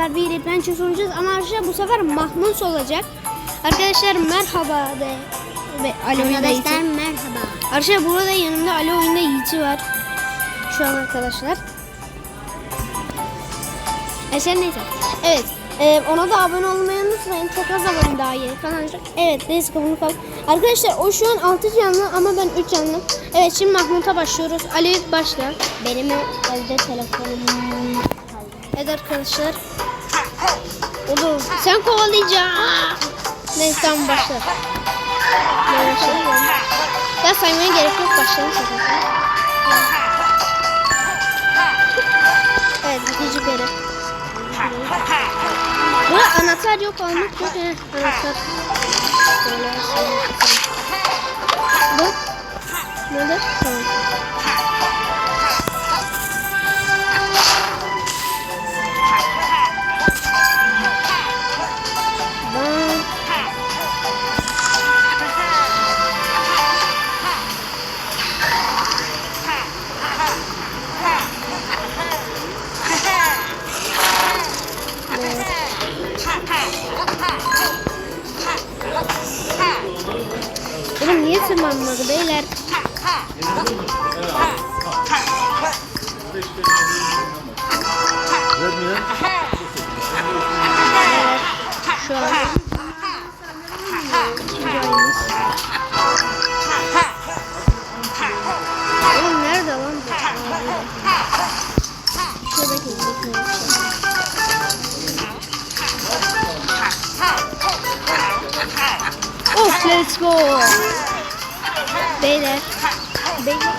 sefer bir adventure sunacağız ama arkadaşlar bu sefer Mahmut olacak. Arkadaşlar merhaba de ve Ali. Arkadaşlar merhaba. Arkadaşlar burada yanımda Ali oyunda Yiğit'i var. Şu an arkadaşlar. Arkadaşlar neyse. Evet. e, ona da abone olmayı unutmayın. Çok az abone daha yeni falan. Evet. Neyse bunu kal. Arkadaşlar o şu an 6 canlı ama ben 3 canlı. Evet şimdi Mahmut'a başlıyoruz. Ali başla. Benim evde telefonum Evet arkadaşlar. Oğlum sen kovalayacaksın. Neyse tamam başla. Ben başlayalım. Ya saymaya gerek yok başlayalım. Evet ikinci beri. Burada anahtar yok almak yok. Anahtar. Böyle niye tırmanmadı beyler? Şu an. Oğlum nerede lan bu? Şuradaki. Of let's go. Beyler. Beyler.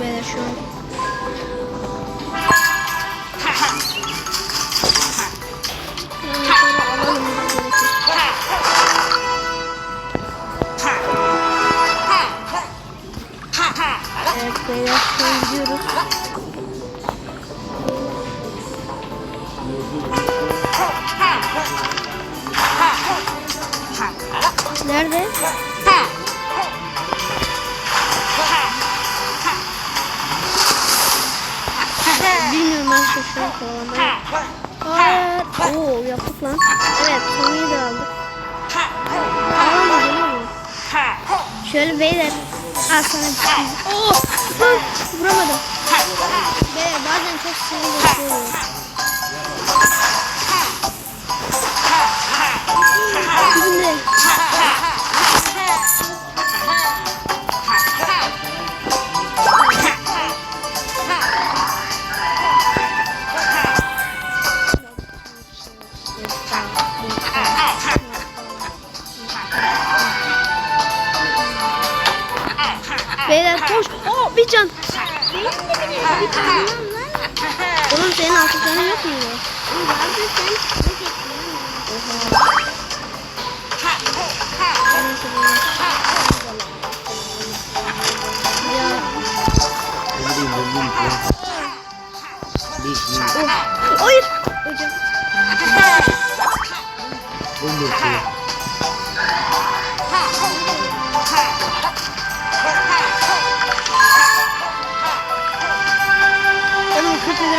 Beyler şu. Evet beyler şu an gidiyoruz. Nerede? Bilmiyorum ben şu şu an kovalamaya. Hayır. Oo yaptık lan. Evet Tony'yi de aldık. Aa geliyor mu? Şöyle beyler. Al sana bir şey. Oo. Vuramadım. Beyler bazen çok sinirli oluyor.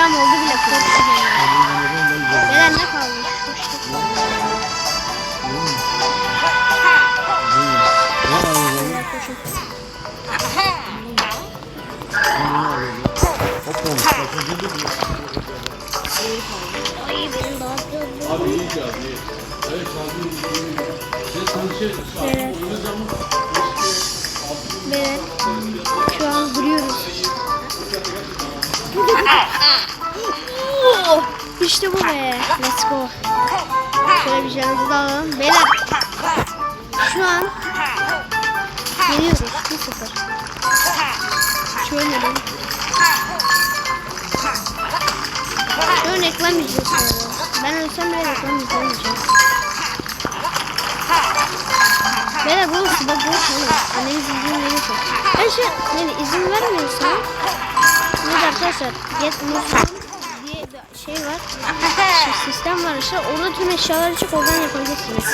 Oğlum 40 gram oldu bile korktum. Beyler ne kalmış? Şu Ay benim dağıtıyor. Beyler. Beyler. Şu an duruyoruz. Oo, İşte bu be. Let's go. Şöyle bir canımızı da alalım. Beyler. Şu an yeniyoruz. 1-0. Şöyle? Şu an reklam izliyorsun. Ben ölsem bile reklam izlemeyeceğim. Beyler bu suda bu oğlum. Anneniz izin verirse. Ben şey, yani izin vermiyorsan Burada arkadaşlar Get şey var. Şu sistem var işte. Orada tüm eşyaları çık oradan yapabilirsiniz.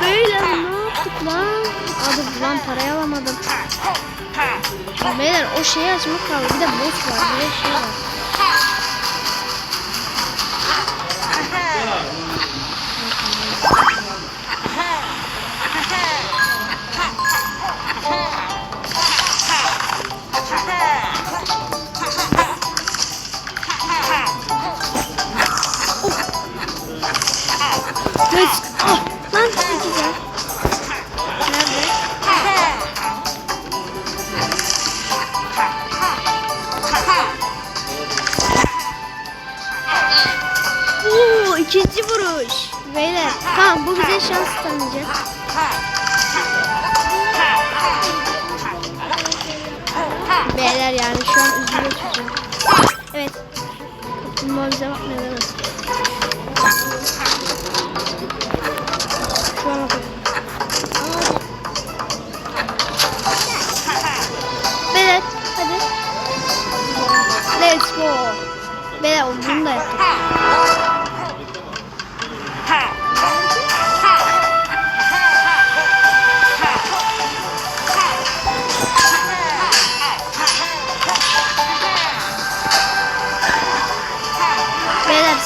Böyle ne yaptık lan? Abi lan parayı alamadım. Beyler o şeyi açmak kaldı. Bir de bot var. Bir de şey var. Let's Ah, lan güzel. Nerede? Oo, ikinci vuruş. Beyler. Tamam bu bize şans tanıyacak.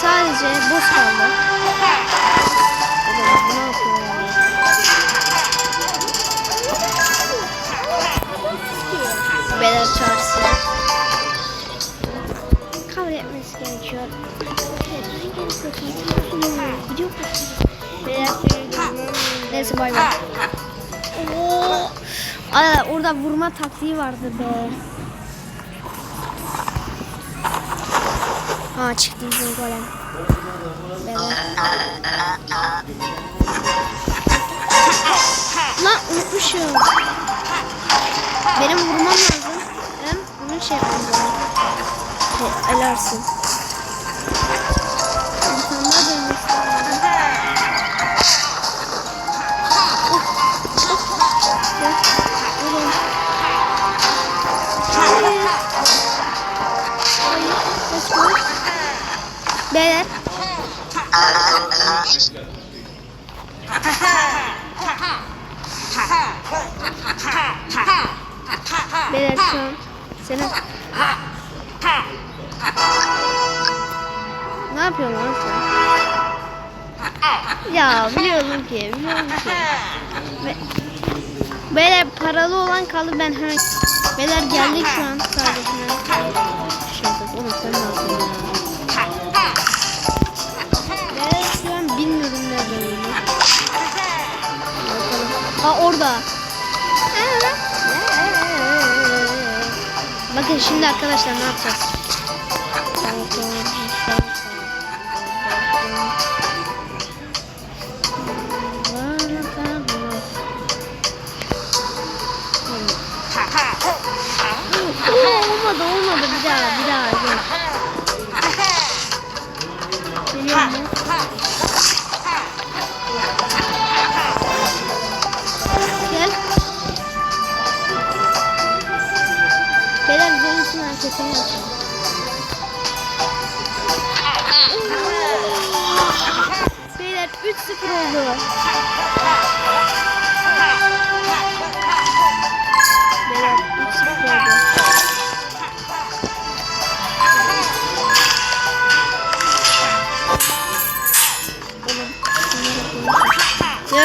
Sadece boss kaldı. Beyler çağırsın. Kabul etmesi gerekiyor. Neyse bay bay. Aa, orada vurma taktiği vardı be. Ha çıktı bizim golem. Lan unutmuşum. Benim vurmam lazım. Hem bunu şey yapmam lazım. Şey, Sen? Ya biliyorum ki, biliyorum ki. Be Beyler paralı olan kaldı ben hemen... Beyler geldik şu an sadece. Şaka, oğlum sen ne yapıyorsun ya? Beyler şu an bilmiyorum nerede olduğunu. Aa orada. Bakın şimdi arkadaşlar ne yapacağız? Olmadı olmadı bir daha bir daha gel. Geliyor mu? Gel. Beyler görünsün hareketini yapacağım. Beyler 3-0 oldu.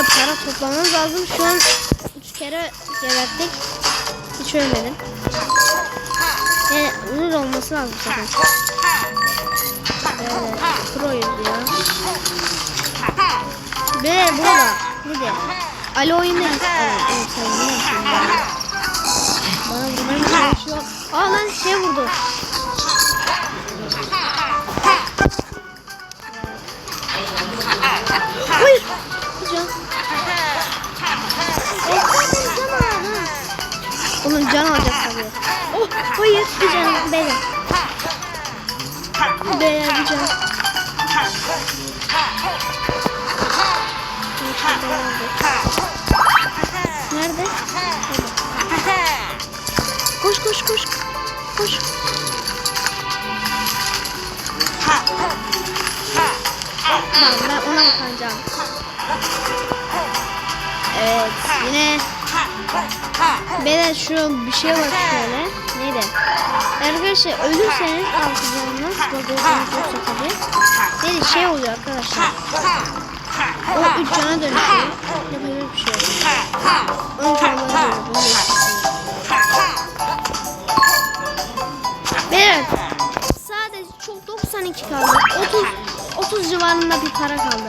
Ya para toplamamız lazım. Şu an 3 kere geberttik. Hiç ölmedim. Yani bunun olması lazım zaten. Böyle proyuz ya. Böyle burada. Bir de. Ali oyunda. Evet? Bana vurmaya çalışıyor? Aa lan şey vurdu. Bir can. Nerede? Koş koş koş. Koş. Tamam ben ona bakacağım. Evet yine Beyler şu bir şey var şöyle. Neydi? Arkadaşlar ölürseniz altı canınız bagajınız yoksa tabii. Neydi şey oluyor arkadaşlar. O üç cana dönüşüyor. Ya da öyle bir şey. On canına dönüyor. Bunu Beyler sadece çok 92 kaldı. 30 30 civarında bir para kaldı.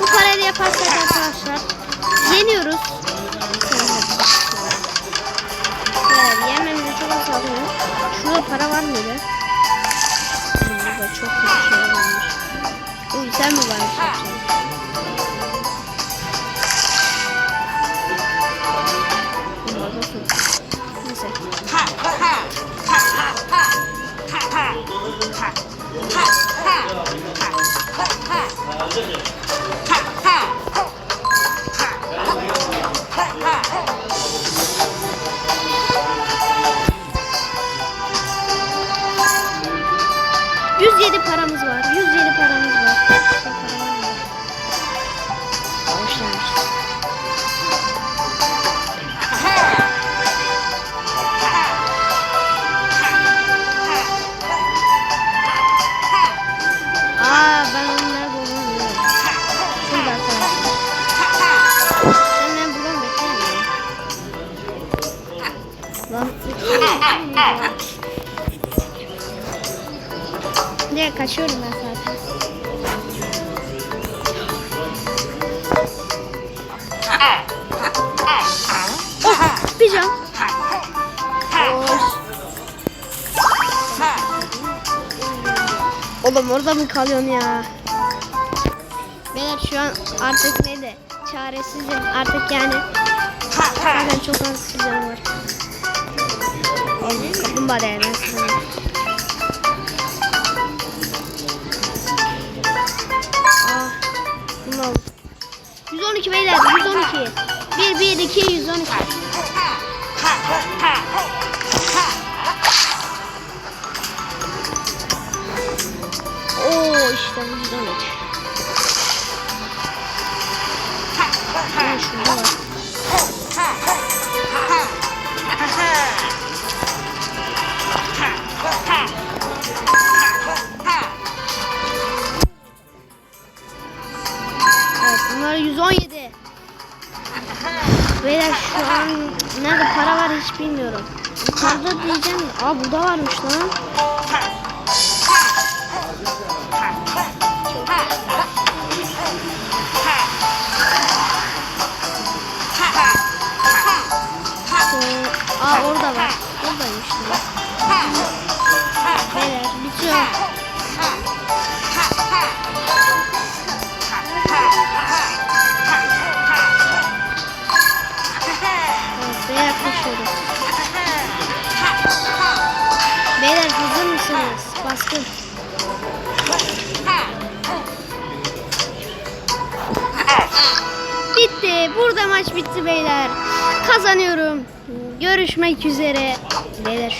Bu parayı da yaparsak arkadaşlar yeniyoruz. Şurada para var mıydı? Burada çok kötü şeyler olmuş. Uy sen mi varmış yapacağım? Neyse. Yüz Sen ben buradan beklemiyorum. Diye kaçıyorum ben zaten. Oh, bir can. Oğlum orada mı kalıyorsun ya? Beyler şu an artık neydi? çaresizim artık yani. Zaten çok az canım var. Kaplumbağa değmez. Ah, 112 beyler 112. 1 1 2 112. Oo işte 112. şu an nerede para var hiç bilmiyorum. Yukarıda diyeceğim. Aa burada varmış lan. Ee, aa orada var. Oradaymış. lan. Beyler bitiyor. Maç bitti beyler. Kazanıyorum. Görüşmek üzere. Beyler